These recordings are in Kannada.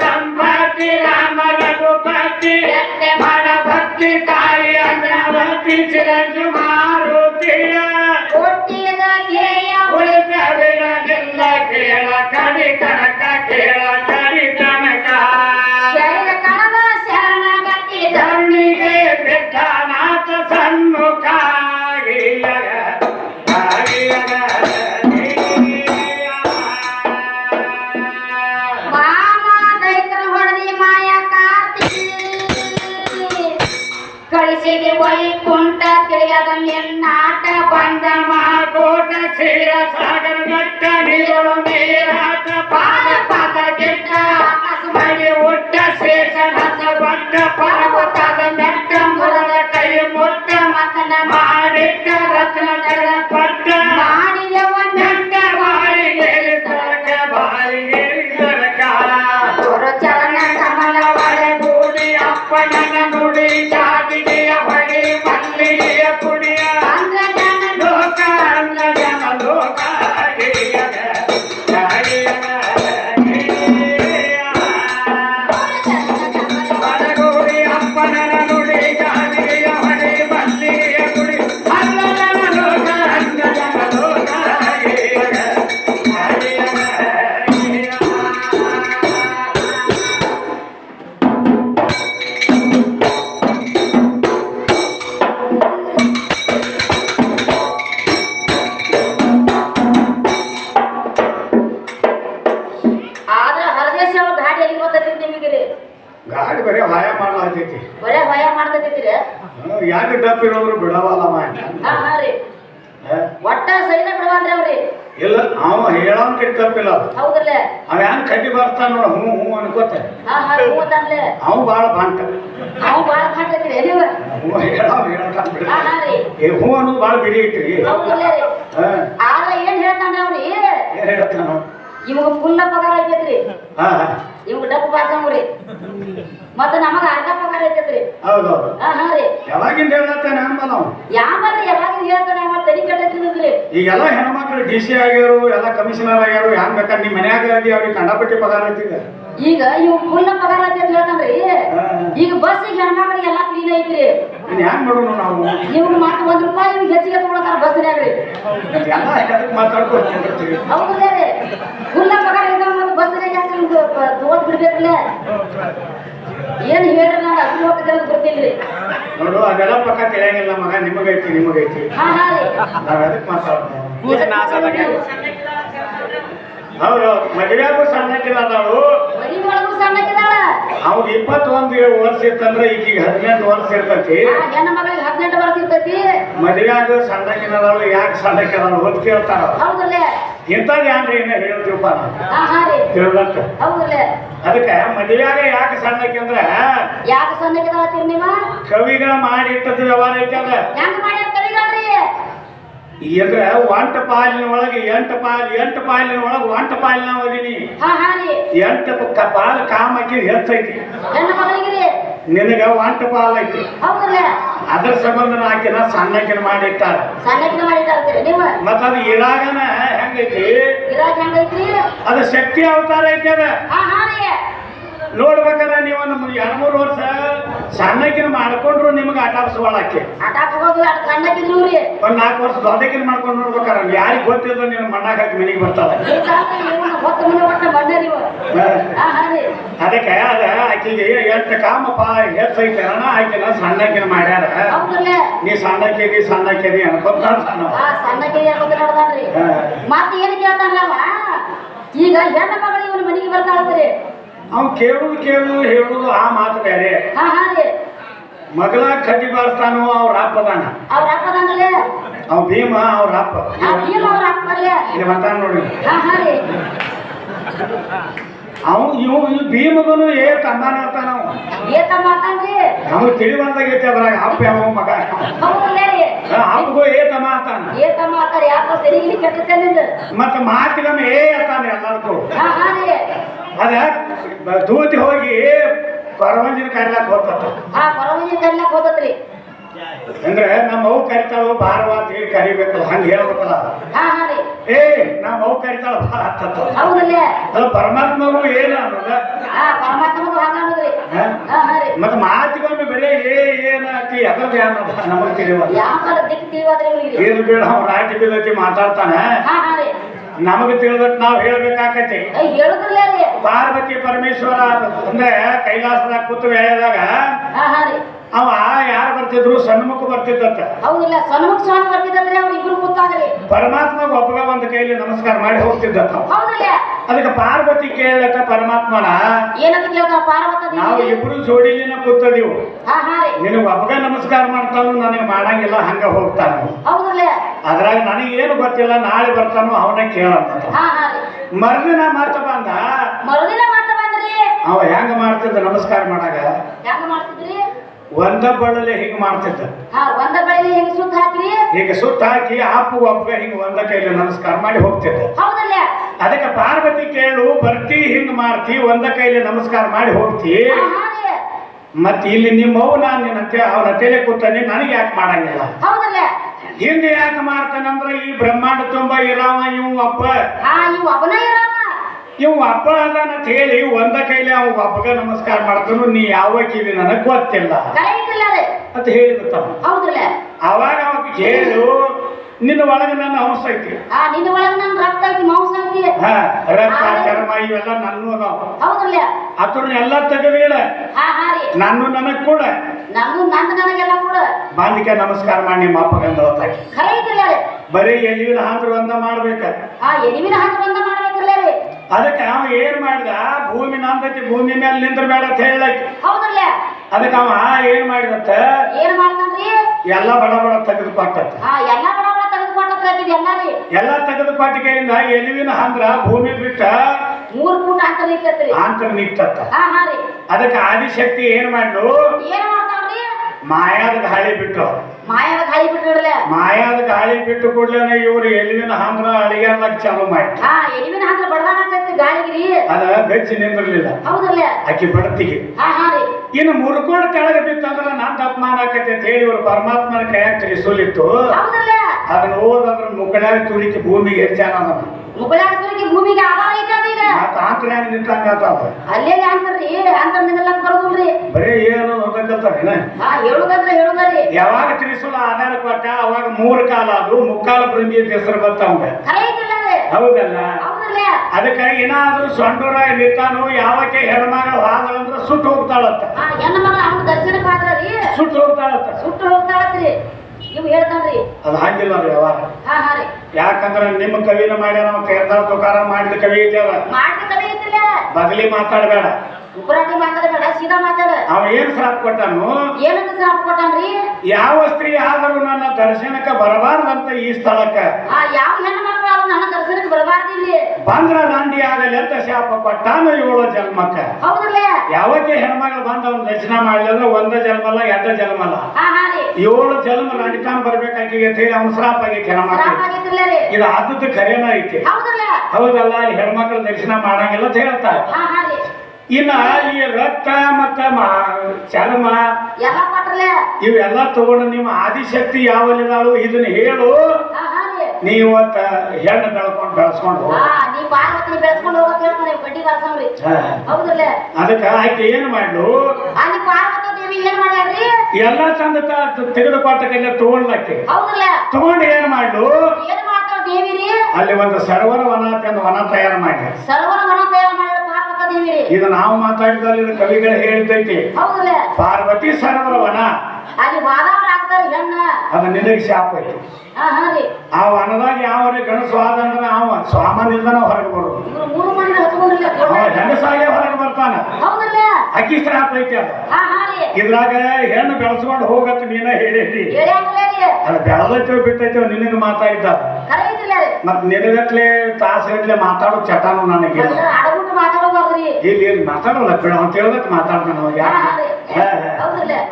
ಸಂಪತ್ತಿ ರಾಮ ರಘುಪತಿ ಬಡ ಭಕ್ತಿ ತಾಯಿ ಅಮರಾವತಿ ಚಿರಂಜು ಮಾರುತಿಯ ಉಳಿದ ಬಿಡಲಿಲ್ಲ ಕೇಳ ಕಡಿ ಕನಕ ಕೇಳ பட்ட ಗಾಡಿ ಬರೀ ಹಾಯ ಮಾಡ್ಲಾತೈತಿ. ಬರೇ ಭಯ ಮಾಡ್ತೈತಿ ಯಾಕೆ ಡಪ್ ಇರೋದ್ರು ಬಿಡವಲ್ಲ ಅವ ಹಾ ಹಾ ರೀ. ಒಟ್ಟ ಸೈದ ಬಿಡವಲ್ರಿ ಅವ್ರಿ. ಇಲ್ಲ ಅವ ಹೇಳೋನ್ ಕಡೆ ತಪ್ಪಿಲ್ಲ ಹೌದಲ್ಲ ಅವ ಯಾನ್ ಕಡ್ಡಿ ಬರ್ತಾನ ನೋಡ ಹ್ಞೂ ಹ್ಞೂ ಅನ್ಕೋತ. ಹಾ ಹಾ ಹೂತನ್ಲೆ ಅವ ಭಾಳ ಬಾಂಟ. ನಾವು ಬಾಳ ಮಾಡ್ತೈತ್ರಿ ನೀವು ಹ್ಞೂ ಹೇಳವ್ ಹೇಳ್ತಾನ ಬಿಡ. ಹಾ ಹಾ ರೀ. ಏ ಹ್ಞೂ ಅನ್ನೋದು ಭಾಳ ಬಿಡಿ ಐತ್ರಿ. ಹೌದಲ್ಲ ರೀ. ಹಾ. ಆದ್ರ ಏನ್ ಹೇಳ್ತಾನ ಅವ್ರಿ? ಏನ್ ಹೇಳ್ತಾನ? ಇವಾಗ ಫುಲ್ಲ ಪಗಾರ ಐತೈತ್ರಿ. ಹಾ ಇವಾಗ ಡಪ್ ಬಾರ್ಸಂಗ್ರಿ ಮತ್ತೆ ನಮಗ ಅರ್ಧ ಪಗಾರ ಐತೈತ್ರಿ. ಹೌದು ಹಾ ಹಾ ರೀ. ಯಾವಾಗಿಂದ ನಾವು? ಯಾವಾಗ ಹೇಳ್ತಾನೆ ಅವ ತಲೆ ಕಟ್ಟತ್ತಿದ್ರಿ ಈಗೆಲ್ಲ ಹೆಣ್ಮಕ್ಳು ಡಿ ಸಿ ಆಗ್ಯಾರು ಎಲ್ಲ ಕಮಿಷನರ್ ಆಗ್ಯಾರು ಹ್ಯಾಂಗ ಬೇಕಾದ್ರೆ ನಿಮ್ಮ ಮನ್ಯಾಗ ಅವ್ರಿಗೆ ಕಂಡಪಟ್ಟಿ ಪಗಾರ ಐತಿದೆ ಈಗ ಇವ್ ಫುಲ್ಲ ಪಗಾರ ಅಂತ ಹೇಳ್ತಾನ್ರಿ. ಈಗ ಬಸ್ಸಿಗೆ ಹೆಣ್ಮಕ್ಳಿಗೆ ಎಲ್ಲಾ ಕ್ಲೀನ್ ಐತ್ರಿ. ಹ್ಯಾಂಗ್ ಮಾಡೋಣ ನಾವು? ಇವ್ರು ಮಾತ್ರ ಒಂದ್ ರೂಪಾಯಿ ಇವ್ರಿಗೆ ಹೆಚ್ಚಿಗೆ ತಗೊಳತಾರ ಬಸ್ನ್ಯಾಗ್ರಿ ಎಲ್ಲ ಹೌದೇ ಫುಲ್ಲ ಪಗಾರ ಇದ್ದ ಮತ್ತೆ ಬಸ್ನ್ಯಾಗ ತಗೊಂಡ್ ಬಿಡ್ಬೇಕಲ್ಲೇ ಏನ್ ಹೇಳ್ರಿ ನಾನು ಅದ್ರ ಹೋಗ್ತಿದ್ರೆ ಗೊತ್ತಿಲ್ರಿ. ನೋಡು ಅದೆಲ್ಲ ಪಕ್ಕ ತಿಳಿಯಂಗಿಲ್ಲ ಮಗ ನಿಮಗೈತಿ ನಿಮಗೈತಿ. ನಿಮಗೆ ಹಾ ರೀ. ನಾವ್ ಅದಕ್ಕೆ ಮಾತಾಡ್ತೀವಿ. ಹೌದು ಮದುವೆಗೂ ಸಣ್ಣಕ್ಕಿಲ್ಲ ನಾವು ಅವಾಗ ಇಪ್ಪತ್ತೊಂದು ವರ್ಷ ಇತ್ತಂದ್ರೆ ಈಗೀಗ ಹದಿನೆಂಟು ವರ್ಷ ಇರ್ತೈತಿ. ಹೆಣ್ಣು ಮಗಳಿಗೆ ಹದಿನೆಂಟು ವರ್ಷ ಇರ್ತೈತಿ. ಮದುವೆಯಾಗ ಸಣ್ಣಕ್ಕಿನದಳು ಯಾಕೆ ಸಣ್ಣಕ್ಕಿನದಳು ಹೊತ್ತು ಕೇಳ್ತಾರ. ಹೌದಲ್ಲ ಇಂಥದ್ದು ಯಾನ್ರಿ ಏನೇ ಹೇಳ್ತೀವಪ್ಪ ನಾವು ತಿಳ್ದಕ್ಕ ಹೌದಲ್ಲ ಅದಕ್ಕೆ ಮದುವೆಯಾಗ ಯಾಕೆ ಸಣ್ಣಕ್ಕೆ ಅಂದ್ರೆ ಯಾಕೆ ಸಣ್ಣ ಕವಿಗಳ ಕವಿಗಳ ಮಾಡಿಟ್ಟದ ವ್ಯವಹಾರ ಐತೆ ಅಂದ್ರೆ. ಹೆಂಗ್ ಮಾಡ್ಯಾರ ಅಂದ್ರೆ ಒಂಟ ಪಾಲಿನ ಒಳಗೆ ಎಂಟು ಪಾಲ್ ಎಂಟು ಪಾಲಿನ ಒಳಗೆ ಒಂಟ ಪಾಲಿನ ಓದಿನಿ ಹಾ ಹಾ ರೀ. ಎಂಟು ಪುಕ್ಕ ಪಾಲ್ ಕಾಮಕ್ಕೆ ಹೆಚ್ಚೈತಿ. ಹೆಣ್ಣು ಮಗಳಿಗೆ ನಿನಗ ಒಂಟ ಪಾಲ್ ಐತಿ. ಹೌದಲ್ಲ ಅದ್ರ ಸಂಬಂಧ ಹಾಕಿನ ಸಣ್ಣಕಿನ ಮಾಡಿಟ್ಟಾರ ನೀವು? ಮತ್ತ ಅದು ಇರಾಗನ ಹೆಂಗೈತಿ? ಅದ ಶಕ್ತಿ ಅವತಾರ ಐತಿ ಅದ. ಹಾ ಹಾ ರೀ. ನೋಡ್ಬೇಕಾದ್ರೆ ನೀವು ನಮ್ಮ ಎರಡ್ ಮೂರು ವರ್ಷ ಸಣ್ಣಕಿನ ಮಾಡ್ಕೊಂಡ್ರು ನಿಮ್ಗೆ ಆಟ ಆಡ್ಸೋಳಕ್ಕೆ ಆಟ ಹೋಗೋದು ಅಟ್ ಸಣ್ಣಕ್ಕಿದ್ರು ರೀ. ಒಂದ್ ನಾಲ್ಕು ವರ್ಷ ದೊಡ್ಡಕಿನ ಮಾಡ್ಕೊಂಡು ನೋಡ್ಬೇಕಾರ ಯಾರಿಗೆ ಗೊತ್ತಿಲ್ಲ ನೀನು ಮಣ್ಣಾಗ ಹಾಕಿ ಮನೆಗೆ ರೀ ಅದಕ್ಕೆ ಅದ ಆಕಿಗೆ ಎಷ್ಟು ಕಾಮಪ್ಪ ಹೆಚ್ಚೈತೆ ಅಣ್ಣ ಆಕಿನ ಸಣ್ಣಕಿನ ಮಾಡ್ಯಾರ. ನೀ ಸಣ್ಣಕಿರಿ ಸಣ್ಣಕಿರಿ ಅನ್ಕೊಂತ ಆ ಸಣ್ಣಕ್ಕೆ ಯಾಕೋದು ನೋಡ್ದಾನ್ರಿ ಮತ್ತೆ ಏನು ಕೇಳ್ತಾನವ ಈಗ ಹೆಣ್ಣ ಮಗಳು ಇವನು ಮನೆಗೆ ಬರ್ತಾಳ್ರಿ ಅವ್ನು ಕೇಳುದು ಕೇಳುದು ಹೇಳುದು ಆ ಮಾತು ಬೇರೆ. ಹಾ ಹಾ ರೀ. ಮಗಳ ಕಡ್ಡಿ ಬಾರಿಸ್ತಾನೋ ಅವ್ರ ಅಪ್ಪದಾನ ಅವ್ರ ಅವ್ ಭೀಮ ಅವ್ರ ಅಪ್ಪ. ಆ ಭೀಮ ಅವ್ರ ಅಪ್ಪರ್ಲೆ ಇಲ್ಲಿ ಮಾತಾಡ್ ನೋಡಿ. ಹಾ ಹಾ ರೀ. ಅವ್ ಇವ್ ಈ ಭೀಮಗನು ಏ ತಮ್ಮನ ಅಂತಾನ ಅವ. ಏತ ಮಾತಾನ್ರಿ ನಮಗ್ ತಿಳಿವಂದಾಗೈತಿ ಅದ್ರಾಗ ಅಪ್ಪ ಯಾವ ಮಗ. ಅಪ್ಪಗೂ ಏ ತಮ್ಮ ಅಂತಾನ. ತಮ್ಮ ಮಾತಾರ ಯಾಕೋ ಸರಿ ಮತ್ತೆ ಮಾತಿಗೊಮ್ಮೆ ಏ ಅಂತಾನೆ ಎಲ್ಲರಿಗೂ. ಹಾ ಹಾ ರೀ. ಅದ ದೂತಿ ಹೋಗಿ ಪರವಂಜಿನ ಕರಿಲಾಕ ಹೋಗ್ತತ್ತ ಅಂದ್ರೆ ನಮ್ಮ ಅವು ಕರಿತಾಳು ಭಾರವ ಅಂತ ಹೇಳಿ ಕರಿಬೇಕಲ್ಲ ಹಂಗ ಹೇಳ್ಬೇಕಲ್ಲ. ಏ ನಮ್ಮ ಅವು ಕರಿತಾಳ ಬಾ ಅಂತತ್ತ ಏನ ಪರಮಾತ್ಮಗೂ ಏನು ಅನ್ನೋದ? ಮತ್ತ ಮಾತಿಗೊಮ್ಮೆ ಬರೀ ಏ ಏನಾತಿ ಅದ್ರದ್ದು ಏನದ ನಮಗ್ ತಿಳಿಯೋದು ಏನು ಬೇಡ ಅವ್ನು ರಾಟಿ ಬೀಳತಿ ಮಾತಾಡ್ತಾನೆ. ನಮಗ್ ತಿಳಿದಟ್ ನಾವ್ ಹೇಳ್ಬೇಕಾಕತಿ ಪಾರ್ವತಿ ಪರಮೇಶ್ವರ ಅಂದ್ರೆ ಕೈಲಾಸದಾಗ ಕೂತು ಹೇಳಿದಾಗ ಬರ್ತಿದ್ರು ಸನ್ಮುಖ ಬರ್ತಿದ್ದಂತ ಹೌದಿಲ್ಲ ಸಣ್ಮುಖ ಸ್ವಾಮಿ ಬರ್ತಿದ್ದಂದ್ರೆ ಅವ್ರು ಇಬ್ರು ಕೂತಾಗ್ರಿ ಪರಮಾತ್ಮ ಒಬ್ಬಗ ಒಂದು ಕೈಲಿ ನಮಸ್ಕಾರ ಮಾಡಿ ಹೋಗ್ತಿದ್ದಂತ. ಹೌದಿಲ್ಲ ಅದಕ್ಕೆ ಪಾರ್ವತಿ ಕೇಳತ್ತ ಪರಮಾತ್ಮನ. ಏನಂತ ಕೇಳ್ತಾ ಪಾರ್ವತ ನಾವು ಇಬ್ರು ಜೋಡಿಲಿನ ಕೂತದೀವು. ಆಹಾ ನಿನಗೆ ಒಬ್ಬಗ ನಮಸ್ಕಾರ ಮಾಡ್ತಾನು ನನಗೆ ಮಾಡಂಗಿಲ್ಲ ಹಂಗ ಹೋಗ್ತಾನು. ಹೌದಿಲ್ಲ ಅದ್ರಾಗ ಏನು ಗೊತ್ತಿಲ್ಲ ನಾಳೆ ಬರ್ತಾನೋ ಅವನೇ ಕೇಳಂತ. ಮರ್ದಿನ ಮಾತ ಬಂದ? ಮರುದಿನ ಮಾತ ಬಂದ್ರಿ? ಅವ ಹೆಂಗ ಮಾಡ್ತಿದ್ದ ನಮಸ್ಕಾರ ಮಾಡಾಗ? ಹೆಂಗ ಮಾಡ್ತಿದ್ರಿ? ಒಂದ ಬಳ್ಳಲೆ ಹಿಂಗ್ ಮಾಡ್ತಿದ್ದ. ಒಂದ ಬಳಿ ಹೆಂಗ್ ಸುತ್ತ ಹಾಕಿ ಈಗ ಸುತ್ತ ಹಾಕಿ ಆಪು ಒಬ್ಬ ಹಿಂಗ್ ಒಂದ ಕೈಲಿ ನಮಸ್ಕಾರ ಮಾಡಿ ಹೋಗ್ತಿದ್ದ. ಹೌದಲ್ಲ? ಅದಕ್ಕೆ ಪಾರ್ವತಿ ಕೇಳು ಬರ್ತಿ ಹಿಂಗ್ ಮಾಡ್ತಿ ಒಂದ ಕೈಲಿ ನಮಸ್ಕಾರ ಮಾಡಿ ಹೋಗ್ತಿ. ಹಾ ಹಾ ಮತ್ ಇಲ್ಲಿ ನಿಮ್ಮ ನಾನು ನಿನ್ನಂತೆ ಅವನ ತಲೆ ಕೂತಾನೆ ನನಗೆ ಯಾಕೆ ಮಾಡಂಗಿಲ್ಲ? ಹೌದಲ್ಲ? ಹಿಂದೆ ಯಾಕೆ ಮಾಡ್ತಾನಂದ್ರ ಈ ಬ್ರಹ್ಮಾಂಡ ತುಂಬಾ ಇರಾವ ಇವ್ ಅಪ್ಪ ಇವ್ ಒಬ್ಬನ ಇರವ. ಇವ್ ಹಬ್ಬ ಅಂತ ಹೇಳಿ ಒಂದ ಕೈಲಿ ಅವ ಒಬ್ಬಗ ನಮಸ್ಕಾರ ಮಾಡ್ತಾನು ನೀ ಯಾವ ಕಿವಿ ನನಗ್ ಗೊತ್ತಿಲ್ಲ. ಅಂತ ಹೇಳಿದ ಹೌದಲ್ಲ ಅವಾಗ ಅವಾಗ ಹೇಳು ನಿನ್ನ ಒಳಗೆ ನನ್ನ ಅಂಶ ಐತಿ. ಹಾ ನಿನ್ನ ಒಳಗೆ ನನ್ನ ರಕ್ತ ಐತಿ ಮಾಂಸ ಐತಿ. ಹಾ ರಕ್ತ ಚರ್ಮ ಇವೆಲ್ಲ ನನ್ನೂ ಅದಾವ. ಹೌದಲ್ಲ ಅದ್ರನ್ನೆಲ್ಲ ತೆಗೆದಿಡ. ಹಾ ಹಾ ನಾನು ನನಗ್ ಕೂಡ. ನಾನು ನನ್ನ ನನಗೆಲ್ಲ ಕೂಡ. ಬಾಂಧಿಕೆ ನಮಸ್ಕಾರ ಮಾಡಿ ನಿಮ್ಮ ಅಪ್ಪಗಂದ ರೀ ಬರೀ ಎಲಿವಿನ ಹಾಂದ್ರ ಒಂದ ಮಾಡ್ಬೇಕ. ಆ ಎನಿವಿನ ಹಾಕಿ ಬಂದ ಮಾಡ್ಬೇಕಲ್ಲ ರೀ. ಅದಕ್ಕೆ ಅವ ಏನ್ ಮಾಡಿದ? ಭೂಮಿ ನಂದತಿ ಭೂಮಿ ಮೇಲೆ ನಿಂದ್ರ ಬೇಡ ಅಂತ ಹೇಳಕ್ ಹೌದಲ್ಲ ಅದಕ್ಕೆ ಅವ ಏನ್ ಮಾಡಿದಂತ ಏನ್ ಮಾಡ್ತಾನ್ರಿ? ಎಲ್ಲ ಬಡ ಬಡ ತೆಗೆದು ಕೊಟ್ಟತ್ತ ಎಲ್ಲಾ ಬಡ ಬಡ ತೆಗೆದುಕೊಟ್ಟತ್ರ ಎಲ್ಲ ತೆಗೆದು ಕೊಟ್ಟಿಗೆಯಿಂದ ಎಲಿವಿನ ಹಂದ್ರ ಭೂಮಿ ಬಿಟ್ಟ ಮೂರ್ ಫೂಟ್ ಅಂತ ನಿಂತೈತ್ರಿ. ನಿಂತತ್ತ. ಅದಕ್ಕೆ ಆದಿಶಕ್ತಿ ಏನ್ ಮಾಡ್ಲು? ಏನ್ ಮಾಯಾದ ಗಾಳಿ ಬಿಟ್ಟು ಮಾಯಾದ ಗಾಳಿ ಬಿಟ್ಬಿಡ್ಲೆ ಮಾಯಾದ ಗಾಳಿ ಬಿಟ್ಟು ಕೂಡ್ಲೇನೆ ಇವ್ರು ಎಲಿವಿನ ಹಂದ್ರ ಅಳಿಗೆಲ್ಲಕ್ ಚಾಲು ಮಾಡಿ ಹಾ ಎಲಿವಿನ ಹಂಗ ಬಡದಾಡಕೈತ್ರಿ ಗಾಳಿಗಿರಿ. ಅದ ಬೆಚ್ಚಿ ನಿಂದ್ರಲಿಲ್ಲ. ಹೌದಲ್ಲ ಅಕ್ಕಿ ಬಡತಿಗೆ. ಹಾ ಹಾ ರೀ. ಇನ್ನು ಮುರ್ಕೊಂಡು ಕೆಳಗೆ ಬಿತ್ತಂದ್ರ ನಂದ ಅಪಮಾನ ಆಕೈತೆ ಅಂತ ಹೇಳಿ ಇವ್ರು ಪರಮಾತ್ಮನ ಕೈಯಾಗ ತಿಳಿಸೋಲಿತ್ತು ಅದನ್ನ ಓದದ್ರ ಮುಖಡಾಗಿ ತುಳಿಕೆ ಭೂಮಿಗೆ ಹೆಚ್ಚಾನ ಅದನ್ನ ಮುಗಳಾಟರಿಗೆ ಭೂಮಿಗೆ ಆಧಾರ ಐತೆ ಅದ ಈಗ ನಿಂತಂಗ ಆತಾವ ಅಲ್ಲೇ ಅಂತಾರ್ರಿ ಅಂತರ್ ನಿಂದಲ್ಲ ಬರೋದಿಲ್ರಿ? ಬರೀ ಏನು ಓದಕಲ್ತಾರೇನ ಹಾ ಹೇಳುದಂದ್ರೆ ಹೇಳುದ್ರಿ. ಯಾವಾಗ ತ್ರಿಶೂಲ ಆಧಾರ ಕೊಟ್ಟ ಅವಾಗ ಮೂರು ಕಾಲ ಅದು ಮುಕ್ಕಾಲ ಬೃಂದಿ ಅಂತ ಹೆಸರು ಬರ್ತಾವ ಹೌದಲ್ಲ? ಅದಕ್ಕೆ ಏನಾದ್ರೂ ಸೊಂಡೂರ ನಿಂತಾನು ಯಾವಕ್ಕೆ ಹೆಣ್ಮಗಳು ಹಾಗಂದ್ರ ಸುಟ್ಟು ಹೋಗ್ತಾಳತ್ತ ಹಾ ಹೆಣ್ಣ ಮಗಳ ಅವ್ನ ದರ್ಶನಕ್ಕೆ ಆದ್ರಿ ಸುಟ್ಟು ಹೋಗ್ತಾಳತ್ತ ಸುಟ್ಟು ಹೋಗ್ತಾಳತ್ರಿ. ಇವ್ ಹೇಳ್ತಾನ್ರಿ ಅದು ಹಂಗಿಲ್ಲ ಅದು ಯಾವಾಗ ಹಾ ಹಾ ರೀ. ಯಾಕಂದ್ರ ನಿಮ್ಮ ಕವಿನ ಮಾಡ್ಯಾರ ನಾವು ಕೇರ್ದಾರ ತುಕಾರ ಮಾಡಿದ ಕವಿ ಇದೆಯಲ್ಲ ಮಾಡ್ರಿ ಕವಿ ಐತಿಲ್ಲ ಬದಲಿ ಮಾತಾಡಬೇಡ. ಉಪರಾಟಿ ಮಾತಾಡಬೇಡ ಸೀದಾ ಮಾತಾಡ. ಅವ ಏನ್ ಶ್ರಾಪ್ ಕೊಟ್ಟಾನು? ಏನಂತ ಸಾಪ್ ಕೊಟ್ಟಾನ್ರಿ? ಯಾವ ಸ್ತ್ರೀ ಆದರೂ ನನ್ನ ದರ್ಶನಕ್ಕೆ ಬರಬಾರ್ದಂತ ಈ ಸ್ಥಳಕ್ಕೆ. ಆ ಯಾವ ಹೆಣ್ಣು ಮಕ್ಕಳು ನನ್ನ ಬರಬಾರ್ದಿಲ್ಲಿ ಬಂದ್ರ ದಾಂಡಿ ಆಗಲಿ ಅಂತ ಶಾಪ ಕೊಟ್ಟಾನ ಏಳು ಜನ್ಮಕ್ಕ. ಹೌದಲ್ಲ ಯಾವಕ್ಕೆ ಹೆಣ್ಮಗಳು ಬಂದ ಅವ್ನ ದರ್ಶನ ಮಾಡ್ಲಿಲ್ಲ ಒಂದ ಜನ್ಮಲ್ಲ ಎರಡ ಜನ್ಮ ಅಲ್ಲ ಏಳು ಜನ್ಮ ನಡಿತಾನ್ ಬರ್ಬೇಕಾಗಿ ಅಂತ ಹೇಳಿ ಅವ್ನ ಶ್ರಾಪ್ ಆಗೈತಿ ಹೆಣ್ಮಕ್ಳು ಇದು ಆದದ್ದು ಕರೆನ ಐತಿ. ಹೌದಲ್ಲ ಅಲ್ಲಿ ಹೆಣ್ಮಕ್ಳು ದರ್ಶನ ಮಾಡಂಗಿಲ್ಲ ಅಂತ ಹೇಳ್ತಾರೆ. ಇನ್ನ ಈ ರಕ್ತ ಮತ್ತ ಚರ್ಮ ಇವೆಲ್ಲ ತಗೊಂಡು ನಿಮ್ಮ ಆದಿಶಕ್ತಿ ಯಾವಲ್ಲಿದಾಳು ಇದನ್ನ ಹೇಳು. ಹಾ ಹಾ ರೀ ನೀ ಇವತ್ತ ಹೆಣ್ಣು ಬೆಳ್ಕೊಂಡು ಬೆಳೆಸ್ಕೊಂಡು ಅದಕ್ಕೆ ಆಕೆ ಏನು ಮಾಡ್ಲು? ಎಲ್ಲ ಚಂದ ತೆಗೆದುಕೊಟ್ಟ ಕೈಲ ತಗೊಂಡ್ಲಕ್ಕೆ. ತಗೊಂಡು ಏನ್ ಮಾಡ್ಲು? ಅಲ್ಲಿ ಒಂದು ಸರೋವರ ವನ ಅಂತ ವನ ತಯಾರು ಮಾಡಿ ಸರೋವರ ವನ ತಯಾರು ಮಾಡಿ ಇದು ನಾವು ಮಾತಾಡಿದಲ್ಲಿ ಕವಿಗಳು ಹೇಳ್ತೈತಿ. ಪಾರ್ವತಿ ಸರೋವರ ವನ. ಅಲ್ಲಿ ಹೆಣ್ಣ ಅದು ನಿನಗೆ ಶಾಪ ಐತಿ ಆ ವನದಾಗ ಯಾವ ಗಣಸು ಆದ ಅಂದ್ರೆ ಅವ ಸಾಮಾನ್ಯದಿಂದ ಹೊರಗೆ ಬರೋದು. ಗಣಸಾಗೆ ಹೊರಗೆ ಬರ್ತಾನ? ಅಕ್ಕಿ ಶಾಪ ಐತಿ ಅದು. ಇದ್ರಾಗ ಹೆಣ್ಣು ಬೆಳೆಸ್ಕೊಂಡು ಹೋಗತ್ ನೀನ ಹೇಳೈತಿ ಅದ ಬೆಳದೈತೋ ಬಿಟ್ಟೈತೋ ನಿನಗೆ ಮಾತಾಡಿದ್ದ ಮತ್ ನಿನಗತ್ಲೆ ತಾಸಗಟ್ಲೆ ಮಾತಾಡೋ ಚಟಾನು ನನಗೆ ಇಲ್ಲಿ ಇಲ್ಲಿ ಮಾತಾಡೋಲ್ಲ ಬಿಡ ಅಂತ ಹೇಳ್ದಕ್ಕೆ ಮಾತಾಡ್ತಾನ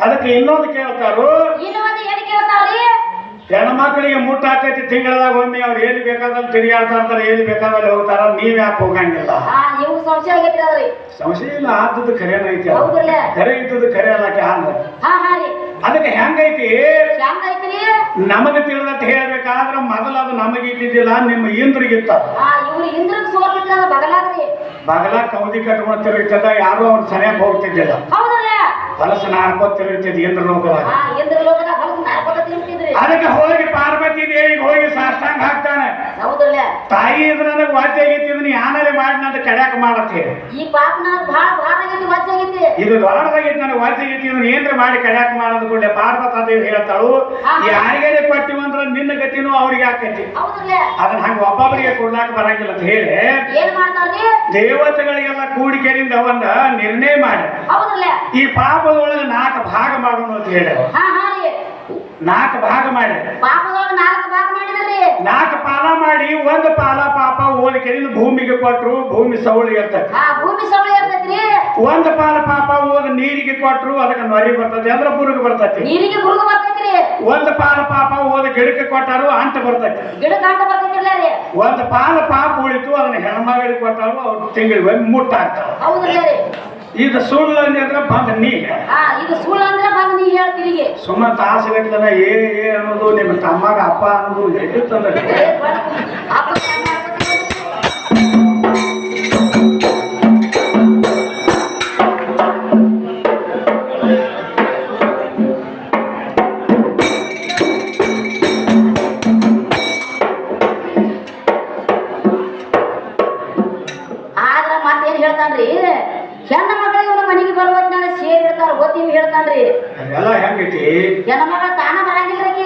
ಅದಕ್ಕೆ ಇನ್ನೊಂದು ಕೇಳ್ತಾರು ಇನ್ನು ಒಂದು ಏನ್ ಕೇಳ್ತಾವ್ರಿ ಹೆಣ್ಮಕ್ಳಿಗೆ ಮುಟ್ಟ ಹಾಕೈತಿ ತಿಂಗಳದಾಗ ಒಮ್ಮೆ ಅವ್ರು ಎಲ್ಲಿ ಬೇಕಾದಲ್ಲಿ ತಿರುಗಾಡ್ತಾ ಇರ್ತಾರೆ ಎಲ್ಲಿ ಬೇಕಾದಲ್ಲಿ ಹೋಗ್ತಾರ ನೀವ್ ಯಾಕೆ ಹೋಗಂಗಿಲ್ಲ? ಸಂಶಯ ಇಲ್ಲ ಆದದ್ದು ಖರೇನ ಐತಿ ಖರೆ ಇದ್ದದ್ದು ಖರೆ ಅಲ್ಲಕ್ಕೆ ಹಾಂಗ ಅದಕ್ಕೆ ಹೆಂಗೈತಿ? ನಮಗ ತಿಳಿದಂತ ಹೇಳ್ಬೇಕಾದ್ರ ಮೊದಲ ಅದು ನಮಗೆ ಇದ್ದಿದ್ದಿಲ್ಲ ನಿಮ್ಮ ಇಂದ್ರಿಗಿತ್ತ ಬಗಲ ಕೌದಿ ಕಟ್ಕೊಂಡು ಯಾರು ಅವ್ನ ಸರಿಯಾಗಿ ಹೋಗ್ತಿದ್ದಿಲ್ಲ. ಹೌದಲ್ಲ ಹೊಲಸ ಇಂದ್ರ ಲೋಕದಾಗ ಇಂದ್ರ ಲೋಕದಾಗ ಅದಕ್ಕೆ ಹೋಗಿ ಪಾರ್ವತಿ ದೇವಿಗೆ ಹೋಗಿ ಸಾಷ್ಟಾಂಗ ಹಾಕ್ತಾನೆ. ತಾಯಿ ಇದ್ರ ನನಗೆ ವಾಚ್ಯ ಆಗೈತಿ ಇದನ್ನ ಯಾನಲ್ಲಿ ಮಾಡಿ ನನ್ನ ಕಡ್ಯಾಕ ಮಾಡತ್ತೆ. ಈ ಪಾಪ ನಾನು ಭಾಳ ಭಾಳ ಆಗೈತಿ ವಜ್ಜ ಆಗೈತಿ ಇದು ದೊಡ್ಡದಾಗೈತಿ ನನಗೆ ವಾಚ್ಯ ಆಗೈತಿ ಇದನ್ನ ಏನ್ರ ಮಾಡಿ ಕಡ್ಯಾಕ ಮಾಡೋದು ಕೂಡಲೇ ಪಾರ್ವತ ದೇವಿ ಹೇಳ್ತಾಳು ಯಾರಿಗೇನೆ ಕೊಟ್ಟಿವ ಅಂದ್ರೆ ನಿನ್ನ ಗತಿನೂ ಅವ್ರಿಗೆ ಹಾಕತ್ತಿ ಅದನ್ನ ಹಂಗ ಒಬ್ಬೊಬ್ಬರಿಗೆ ಕೊಡ್ಲಾಕ ಬರಂಗಿಲ್ಲ ಅಂತ ಹೇಳಿ ದೇವತೆಗಳಿಗೆಲ್ಲ ಕೂಡಿಕೆರಿಂದ ಒಂದ ನಿರ್ಣಯ ಮಾಡಿ. ಈ ಪಾಪದೊಳಗೆ ನಾಲ್ಕು ಭಾಗ ಮಾಡೋಣ ಅಂತ ಹೇಳಿ. ನಾಲ್ಕು ಭಾಗ ಮಾಡಿ. ಪಾಪದೊಳಗ ನಾಲ್ಕು ಭಾಗ ಮಾಡಿದ್ರಿ ನಾಲ್ಕು ಪಾಲ ಮಾಡಿ ಒಂದು ಪಾಲ ಪಾಪ ಹೋಲಿಕೆ ಭೂಮಿಗೆ ಕೊಟ್ಟರು ಭೂಮಿ ಸವಳಿ ಇರ್ತೈತಿ. ಆ ಭೂಮಿ ಇರ್ತೈತ್ರಿ. ಒಂದು ಪಾಲ ಪಾಪ ಹೋದ ನೀರಿಗೆ ಕೊಟ್ಟರು ಅದಕ್ಕೆ ನೊರಿ ಬರ್ತೈತಿ ಅಂದ್ರೆ ಬುರುಗ ಬರ್ತೈತಿ. ನೀರಿಗೆ ಬರ್ತೈತ್ರಿ. ಒಂದು ಪಾಲ ಪಾಪ ಓದ ಗಿಡಕ್ಕೆ ಕೊಟ್ಟಾರು ಅಂಟ ಬರ್ತೈತಿ. ಬರ್ತೈತಿಲ್ಲ ರೀ. ಒಂದು ಪಾಲ ಪಾಪ ಉಳಿತು ಅದನ್ನ ಹೆಣ್ಮಗಳಿಗೆ ಕೊಟ್ಟಾರು ಅವ್ರು ತಿಂಗಳಿಗೆ ಒಂದು ಮುಟ್ಟಾಗ್ತಾವ. ಹೌದಲ್ಲ ರೀ. ಇದು ಸುಳ್ಳು ಅಂದ್ರೆ ಬಂದ ನೀ. ಇದು ಸುಳ್ಳು ಅಂದ್ರೆ ಬಂದು ನೀ ಹೇಳ್ತೀರಿ ಸುಮ್ಮ ತಾಸುಗಟ್ಲನ ಏ ಏ ಅನ್ನೋದು ನಿಮ್ಮ ತಮ್ಮಗ ಅಪ್ಪ ಅನ್ನೋದು ಎಲ್ಲಿ ಹೆಂಗೈತಿ ಹೆಣ್ಣ ಮಗಳ ತಾನ ಬರಂಗಿಲ್ಲ ಆಕಿ.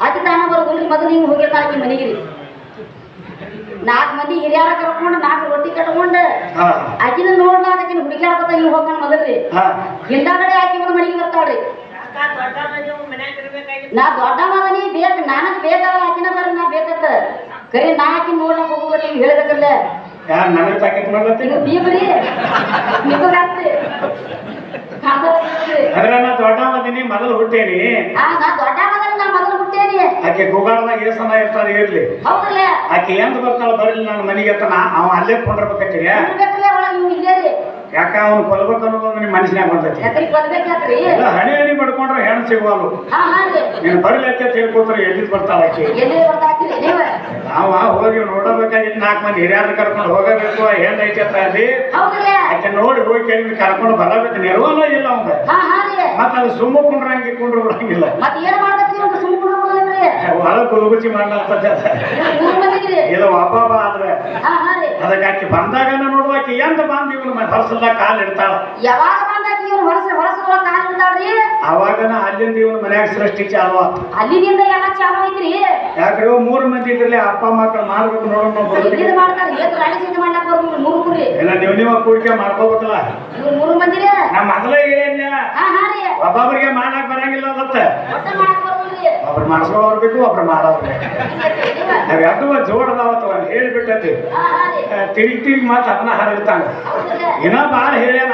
ಆಕಿ ತಾನ ಬರೋದಿಲ್ರಿ ಮೊದಲು ಹಿಂಗ್ ಹೋಗಿರ್ತಾಳ ಆಕಿ ಮನೆಗೆ ರೀ ನಾಲ್ಕು ಮಂದಿ ಹಿರಿಯರ ಕರ್ಕೊಂಡು ನಾಲ್ಕು ರೊಟ್ಟಿ ಕಟ್ಕೊಂಡು ಹಾ. ಆಕಿನ ನೋಡ್ಲಾಕ ಆಕಿನ ಹುಡುಕ್ಯಾಡಕತ್ತ ಹಿಂಗ್ ಹೋಗ್ಕೊಂಡು ಮೊದಲ್ರಿ. ಹಾ. ಕಡೆ ಆಕಿ ಇವನ ಮನೆಗೆ ಬರ್ತಾಳ್ರಿ. ನಾ ದೊಡ್ಡ ಮಗನಿ ಬೇಕು ನನಗ್ ಬೇಕಾಗಲ್ಲ ಆಕಿನ ಬರ ನಾ ಬೇಕತ್ತ. ಕರೆ ನಾ ಆಕಿ ನೋಡ್ಲಾಕ ಹೋಗ್ಬೇಕು ಹಿಂಗ್ ಹೇಳ್ಬೇಕಲ್ಲ ಯಾರು ನನಗೆ ಪ್ಯಾಕೆಟ್ ಮಾಡ್ಲತ್ತಿ ಈಗ ಬೀಬ್ರಿ ನಿಮಗಾಗ್ತಿ ಅದ್ರ ನಾ ದೊಡ್ಡ ಮದಿನಿ ಮೊದಲು ಹುಟ್ಟೇನಿ. ಆಕೆ ಗೂಗಾಡ್ದಾಗ ಏ ಸಮಯ ಇರ್ತಾನೆ ಇರ್ಲಿ. ಆಕೆ ಎಂದ್ ಬರ್ತಾಳ ಬರ್ಲಿ ನನ್ನ ಮನೆಗೆ ತನ ಅವ ಅಲ್ಲೇ ಕೊಂಡಿರ್ಬೇಕತ್ತೀರಿ ಯಾಕ ಅವ್ನು ಕೊಲ್ಬೇಕು ಅನ್ನೋದು ನಿಮ್ಮ ಮನಸ್ಸಿನಾಗ ಬಂದೈತಿ. ಹಣಿ ಹಣಿ ಪಡ್ಕೊಂಡ್ರೆ ಹೆಣ್ಣು ಸಿಗುವಲ್ಲು ನೀನು ಬರ್ಲಿ ಅಂತ ತಿಳ್ಕೊತಾರೆ ಎಲ್ಲಿದ್ ಬರ್ತಾಳ ಆಕೆ? ನೀವ ಹೋಗಿ ನೋಡಬೇಕಾಗಿತ್ತು ನಾಲ್ಕು ಮಂದಿ ಹಿರಿಯರ್ ಕರ್ಕೊಂಡು ಹೋಗಬೇಕು ಏನೈತೆ ಐತೆ ಅಂತ ಅಲ್ಲಿ ಆಕೆ ನೋಡಿ ಹೋಗಿ ಕೇಳಿ ಕರ್ಕೊಂಡು ಬರಬೇಕು ನೆರವಲ್ಲ ಇಲ್ಲ ಅವಂಗ. ಮತ್ತ ಅದು ಸುಮ್ಮ ಕುಂಡ್ರಂಗಿ ಕುಂಡ್ರು ಬಿಡಂಗಿಲ್ಲ. ಏನ್ ಒಳ ಮೂರ್ ಮಂದಿಗ್ರಿ ಇದು ಒಬ್ಬ ಆದ್ರೆ. ಅದಕ್ಕೆ ಆಕೆ ಬಂದಾಗ ನೋಡ್ಬೇಕು ಎಂತ ಬಂದ ಇವನು ಹೊರಸಲ್ಲ ಕಾಲ್ ಇಡ್ತಾಳ. ಯಾವಾಗ ಬಂದಾಗ ಇವ್ರು ಹೊರಸ ಹೊರಸೊಳಗ ಕಾಲ್ ಇಡ್ತಾಳ್ರಿ? ಅವಾಗನ ಅಲ್ಲಿಂದ ಇವನು ಮನ್ಯಾಗ ಸೃಷ್ಟಿ ಚಾಲು ಆತು ಅಲ್ಲಿಂದ ಎಲ್ಲ ಚಾಲು ಐತ್ರಿ. ಯಾಕ್ರಿ ಇದ್ರಲ್ಲಿ ಅಪ್ಪ ಮಕ್ಕಳು ಮಾಡ್ಬೇಕು ನೋಡೋಣ ಮಾಡ್ತಾರ. ಏನ್ ಮಾಡ್ಲಾಕ ಮೂರು ಎಲ್ಲ ನೀವು ನೀವು ಕೂಡಿಕೆ ಮಾಡ್ಕೋಬೇಕಲ್ಲ. ಇವ್ರು ಮೂರು ಮಂದಿರಿ? ನಮ್ಮ ಮೊದಲೇ ಹೇಳಿಲ್ಲ ಹಾ ಹಾ ರೀ. ಒಬ್ಬೊಬ್ಬರಿಗೆ ಮಾಡಕ್ ಬರಂಗಿಲ್ಲ ಅದತ್ತ ಒಟ್ಟ ಮಾಡಕ್ ಬರ್ಬೋದ್ರಿ ಒಬ್ರು ಮಾಡಿಸ್ಕೊಳ್ಳೋರು ಬೇಕು ಒಬ್ರು ಮಾಡೋರು ನಾವ್ ಯಾಕೋ ನೀವ? ಹೇಳ್ಬಿಟ್ಟತಿ ತಿಳಿ ತಿಳಿ ತಿರುಗಿ ತಿರುಗಿ ಮಾತು ಅದನ್ನ ಹೌದಲ್ಲ ಇನ್ನ ಬಾಳ ಹೇಳ್ಯಾನ